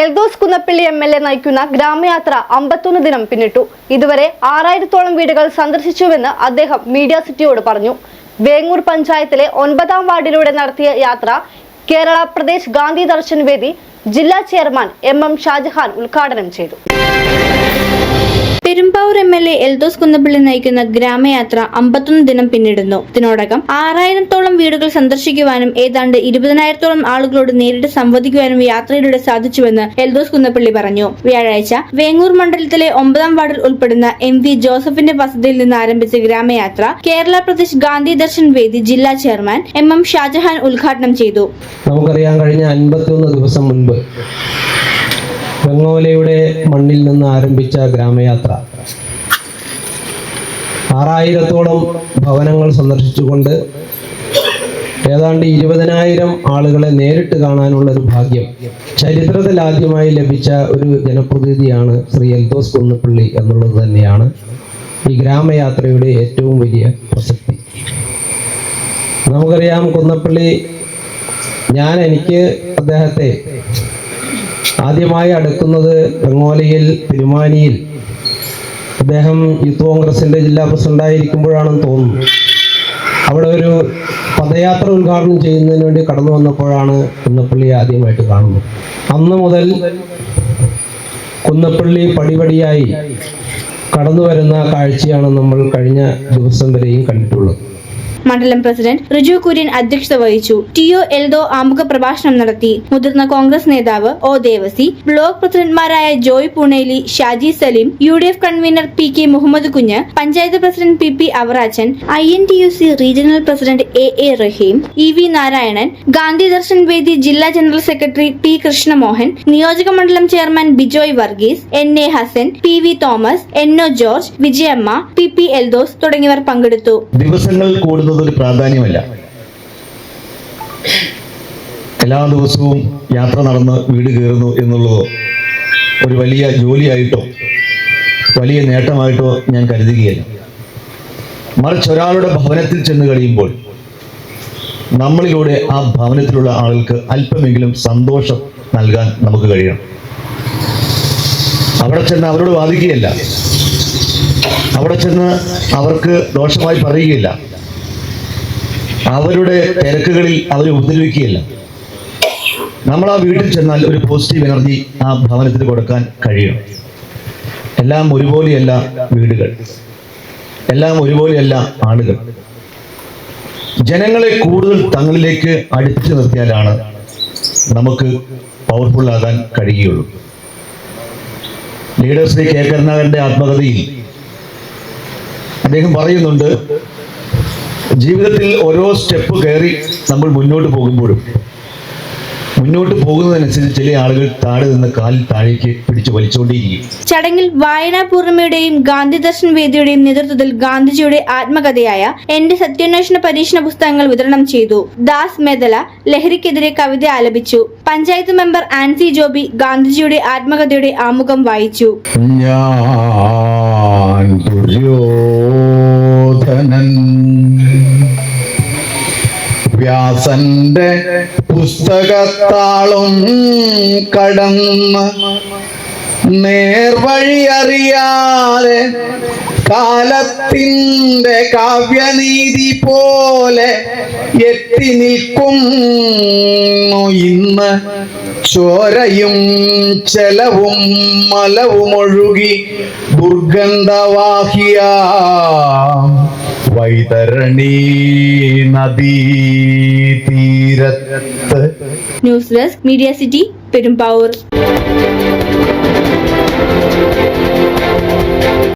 Eldhose Kunnappilly M L A നയിക്കുന്ന ഗ്രാമയാത്ര അമ്പത്തൊന്ന് ദിനം പിന്നിട്ടു. ഇതുവരെ ആറായിരത്തോളം വീടുകൾ സന്ദർശിച്ചുവെന്ന് അദ്ദേഹം മീഡിയ സിറ്റിയോട് പറഞ്ഞു. വേങ്ങൂർ പഞ്ചായത്തിലെ ഒൻപതാം വാർഡിലൂടെ നടത്തിയ യാത്ര കേരള പ്രദേശ് ഗാന്ധി ദർശൻ വേദി ജില്ലാ ചെയർമാൻ എം എം ഷാജഹാൻ ഉദ്ഘാടനം ചെയ്തു. Perumbavoor M L A Eldhose Kunnappilly നയിക്കുന്ന ഗ്രാമയാത്ര അമ്പത്തൊന്ന് ദിനം പിന്നിടുന്നു. ഇതിനോടകം ആറായിരത്തോളം വീടുകൾ സന്ദർശിക്കുവാനും ഏതാണ്ട് ഇരുപതിനായിരത്തോളം ആളുകളോട് നേരിട്ട് സംവദിക്കുവാനും യാത്രയിലൂടെ സാധിച്ചുവെന്ന് എൽദോസ് കുന്നപ്പള്ളി പറഞ്ഞു. വ്യാഴാഴ്ച വേങ്ങൂർ മണ്ഡലത്തിലെ ഒമ്പതാം വാർഡിൽ ഉൾപ്പെടുന്ന എം വി ജോസഫിന്റെ വസതിയിൽ നിന്ന് ആരംഭിച്ച ഗ്രാമയാത്ര കേരള പ്രദേശ് ഗാന്ധി ദർശൻ വേദി ജില്ലാ ചെയർമാൻ എം എം ഷാജഹാൻ ഉദ്ഘാടനം ചെയ്തു. നമുക്കറിയാം കഴിഞ്ഞ അൻപത്തിയൊന്ന് ദിവസം മുൻപ് വെങ്ങോലയുടെ മണ്ണിൽ നിന്ന് ആരംഭിച്ച ഗ്രാമയാത്ര. ആറായിരത്തോളം ഭവനങ്ങൾ സന്ദർശിച്ചുകൊണ്ട് ഏതാണ്ട് ഇരുപതിനായിരം ആളുകളെ നേരിട്ട് കാണാനുള്ള ഒരു ഭാഗ്യം. ചരിത്രത്തിൽ ആദ്യമായി ലഭിച്ച ഒരു ജനപ്രതിനിധിയാണ് ശ്രീ എൽദോസ് കുന്നപ്പള്ളി എന്നുള്ളത് തന്നെയാണ് ഈ ഗ്രാമയാത്രയുടെ ഏറ്റവും വലിയ പ്രസക്തി. നമുക്കറിയാം കുന്നപ്പള്ളി ഞാൻ എനിക്ക് അദ്ദേഹത്തെ ആദ്യമായി അടുക്കുന്നത് പെങ്ങോലയിൽ പെരുമാനിയിൽ. അദ്ദേഹം യൂത്ത് കോൺഗ്രസിന്റെ ജില്ലാ പ്രസിഡന്റായിരിക്കുമ്പോഴാണെന്ന് തോന്നുന്നു. അവിടെ ഒരു പദയാത്ര ഉദ്ഘാടനം ചെയ്യുന്നതിന് വേണ്ടി കടന്നു വന്നപ്പോഴാണ് കുന്നപ്പള്ളി ആദ്യമായിട്ട് കാണുന്നത്. അന്ന് മുതൽ കുന്നപ്പള്ളി പടിപടിയായി കടന്നു വരുന്ന കാഴ്ചയാണ് നമ്മൾ കഴിഞ്ഞ ദിവസം വരെയും കണ്ടിട്ടുള്ളത്. മണ്ഡലം പ്രസിഡന്റ് റിജു കുര്യൻ അധ്യക്ഷത വഹിച്ചു. ടി ഒ എൽദോ ആമുഖ പ്രഭാഷണം നടത്തി. മുതിർന്ന കോൺഗ്രസ് നേതാവ് O Devasi block പ്രസിഡന്റ്മാരായ Joy Poonely Shaji Saleem U D F convener P K Muhammad Kunju panchayat president P P Avarachan I N T U C regional president A A Rahim E V Narayanan Gandhi Darshan Vedi ജില്ലാ general secretary P Krishnamohan നിയോജക മണ്ഡലം chairman Bijoy Varghese N A Hassan P V Thomas N O George Vijayamma P P Eldhose തുടങ്ങിയവർ പങ്കെടുത്തു. ദിവസങ്ങൾ ഒരു പ്രാധാന്യമല്ല. എല്ലാ ദിവസവും യാത്ര നടന്ന് വീട് കയറുന്നു എന്നുള്ളതോ ഒരു വലിയ ജോലിയായിട്ടോ വലിയ നേട്ടമായിട്ടോ ഞാൻ കരുതുകയല്ല. മറിച്ച് ഒരാളുടെ ഭവനത്തിൽ ചെന്ന് കഴിയുമ്പോൾ നമ്മളിലൂടെ ആ ഭവനത്തിലുള്ള ആളുകൾക്ക് അല്പമെങ്കിലും സന്തോഷം നൽകാൻ നമുക്ക് കഴിയണം. അവിടെ ചെന്ന് അവരോട് വാദിക്കുകയല്ല. അവിടെ ചെന്ന് അവർക്ക് ദോഷമായി പറയുകയില്ല. അവരുടെ തിരക്കുകളിൽ അവരെ ഉപദ്രവിക്കുകയല്ല. നമ്മൾ ആ വീട്ടിൽ ചെന്നാൽ ഒരു പോസിറ്റീവ് എനർജി ആ ഭവനത്തിന് കൊടുക്കാൻ കഴിയണം. എല്ലാം ഒരുപോലെയല്ല വീടുകൾ. എല്ലാം ഒരുപോലെയല്ല ആളുകൾ. ജനങ്ങളെ കൂടുതൽ തങ്ങളിലേക്ക് അടുപ്പിച്ചു നിർത്തിയാലാണ് നമുക്ക് പവർഫുൾ ആകാൻ കഴിയുകയുള്ളൂ. ലീഡർ ശ്രീ കെ കരുണാകരന്റെ ആത്മകഥയിൽ അദ്ദേഹം പറയുന്നുണ്ട് ജീവിതത്തിൽ ഓരോ സ്റ്റെപ്പ് കയറി നമ്മൾ മുന്നോട്ട് പോകുമ്പോഴും മുന്നോട്ട് പോകുന്നതനുസരിച്ച് ചില ആളുകൾ താഴെ നിന്ന് കാലിൽ താഴേക്ക് പിടിച്ചു വലിച്ചുകൊണ്ടേയിരിക്കും ചടങ്ങിൽ വായനാ പൂർണിമയുടെയും ഗാന്ധി ദർശൻ വേദിയുടെയും നേതൃത്വത്തിൽ ഗാന്ധിജിയുടെ ആത്മകഥയായ എന്റെ സത്യാന്വേഷണ പരീക്ഷണ പുസ്തകങ്ങൾ വിതരണം ചെയ്തു. ദാസ് മേദല ലഹരിക്കെതിരെ കവിത ആലപിച്ചു. പഞ്ചായത്ത് മെമ്പർ ആൻസി ജോബി ഗാന്ധിജിയുടെ ആത്മകഥയുടെ ആമുഖം വായിച്ചു. ഞാൻ ദുര്യോധനൻ. വ്യാസന്റെ പുസ്തകത്താളും കടന്ന് നേർവഴി അറിയാതെ കാലത്തിന്റെ കാവ്യനീതി പോലെ എത്തി നിൽക്കുന്നു. ഇന്ന് ചോരയും ചെലവും മലവും ഒഴുകി ദുർഗന്ധവാഹിയ. Vaitarani നദീതീരത്ത് news desk media city Perumbavoor